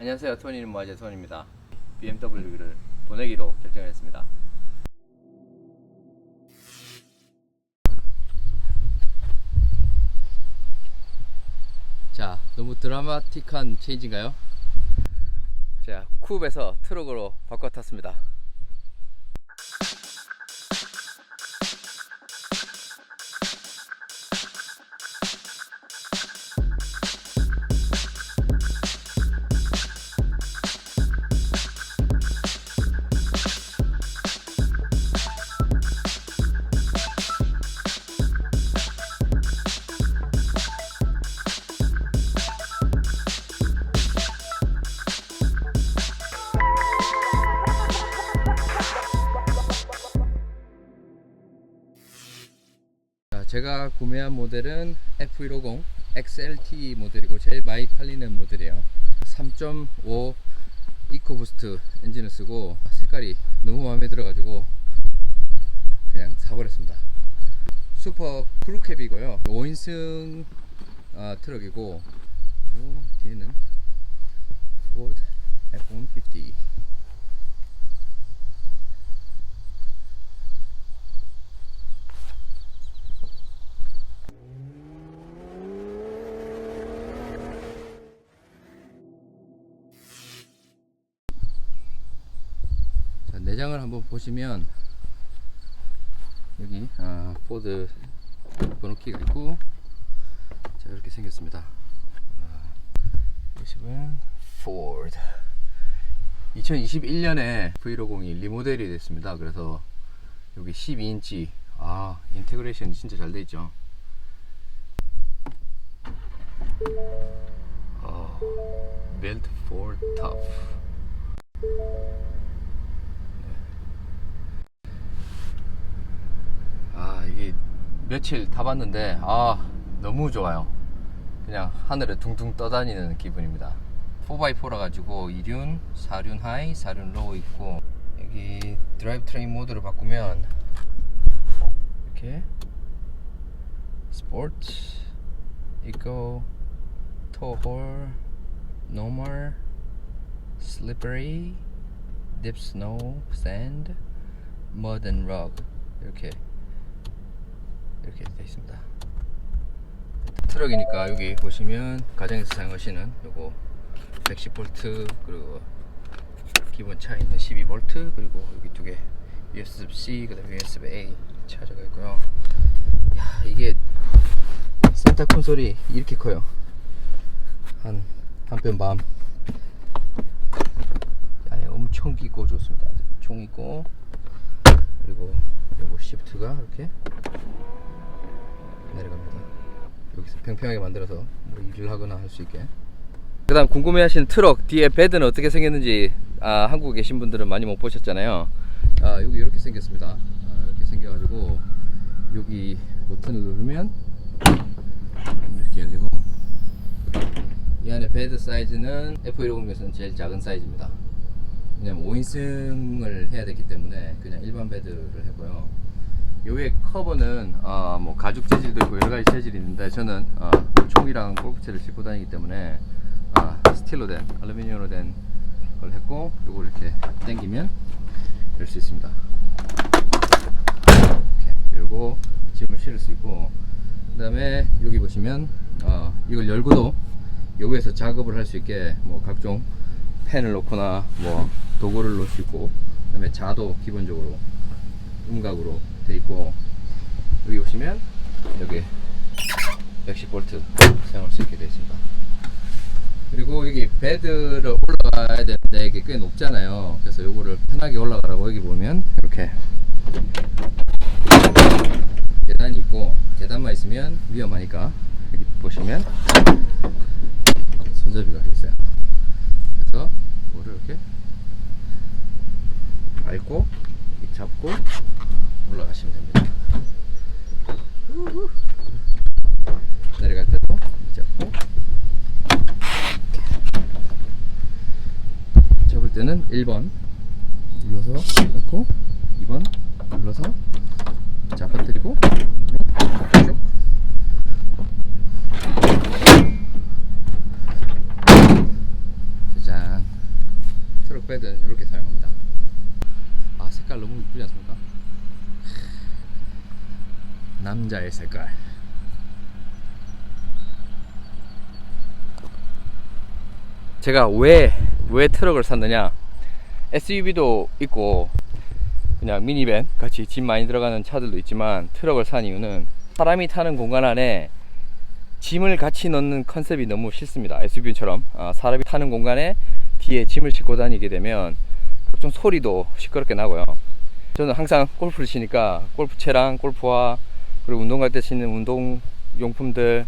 안녕하세요. 토니는 모아제 손입니다. BMW를 보내기로 결정을 했습니다. 자, 너무 드라마틱한 체인지인가요? 자, 쿱에서 트럭으로 바꿔 탔습니다. 제가 구매한 모델은 F150 XLT 모델이고 제일 많이 팔리는 모델이에요. 3.5 이코부스트 엔진을 쓰고 색깔이 너무 마음에 들어 가지고 그냥 사버렸습니다. 슈퍼 크루캡이고요. 5인승 아, 트럭이고 요 뒤에는 포드 F150 자, 내장을 한번 보시면 여기 아, 포드 번호키가 있고 자 이렇게 생겼습니다. 아, 보시면 포드 2021년에 V150이 리모델이 됐습니다. 그래서 여기 12인치 아 인테그레이션이 진짜 잘 돼 있죠. 어, for tough. 아 이게 며칠 타봤는데 아 너무 좋아요. 그냥 하늘에 둥둥 떠다니는 기분입니다. 4x4라 가지고 2륜, 4륜 하이, 4륜 로우 있고 여기 드라이브 트레인 모드를 바꾸면 이렇게 스포츠, 이코, 토홀, 노멀, 슬리퍼리, 딥 스노우, 샌드, and rug 이렇게 이렇게 되어 있습니다. 트럭이니까 여기 보시면 가정에서 사용하시는 요거 110V 그리고 기본 차 있는 12V 그리고 여기 두 개 USB-C 그다음에 USB-A 차저가 있고요. 야 이게 센터 콘솔이 이렇게 커요. 한 한뼘 반. 안에 엄청 깊고 좋습니다. 총 있고 그리고 요거 시프트가 이렇게 내려갑니다. 여기서 평평하게 만들어서 뭐 일을 하거나 할 수 있게. 그다음 궁금해하시는 트럭 뒤에 베드는 어떻게 생겼는지 아, 한국에 계신 분들은 많이 못 보셨잖아요. 아, 여기 이렇게 생겼습니다. 아, 이렇게 생겨가지고 여기 버튼을 누르면 이렇게 열리고 이 안에 베드 사이즈는 F150에서는 제일 작은 사이즈입니다. 왜냐면 5인승을 해야 되기 때문에 그냥 일반 베드를 했고요. 요 위에 커버는 어, 뭐 가죽 재질도 있고 여러 가지 재질이 있는데 저는 어, 총이랑 골프채를 싣고 다니기 때문에 어, 스틸로 된 알루미늄으로 된 걸 했고 요걸 이렇게 당기면 열 수 있습니다. 그리고 짐을 실을 수 있고 그 다음에 여기 보시면 어, 이걸 열고도 여기에서 작업을 할 수 있게 뭐 각종 펜을 놓거나 뭐 도구를 놓을 수 있고 그 다음에 자도 기본적으로 음각으로 돼 있고 여기 보시면 여기 110V 사용할 수 있게 되어 있습니다. 그리고 여기 베드를 올라가야 되는데 이게 꽤 높잖아요. 그래서 요거를 편하게 올라가라고 여기 보면 이렇게 계단이 있고 계단만 있으면 위험하니까 여기 보시면 손잡이가 있어요. 그래서 이거를 이렇게 밟고 잡고 올라가시면 됩니다. 우후. 내려갈 때도 잡고 때는 1번 눌러서 넣고 2번 눌러서 잡아뜨리고 쭉 짜잔 베드는 이렇게 사용합니다. 아 색깔 너무 이쁘지 않습니까? 남자의 색깔. 제가 왜, 왜 트럭을 샀느냐? SUV도 있고, 그냥 미니밴 같이 짐 많이 들어가는 차들도 있지만, 트럭을 산 이유는 사람이 타는 공간 안에 짐을 같이 넣는 컨셉이 너무 싫습니다. SUV처럼. 아, 사람이 타는 공간에 뒤에 짐을 싣고 다니게 되면, 각종 소리도 시끄럽게 나고요. 저는 항상 골프를 치니까 골프채랑 골프화, 그리고 운동 갈때 쓰는 운동 용품들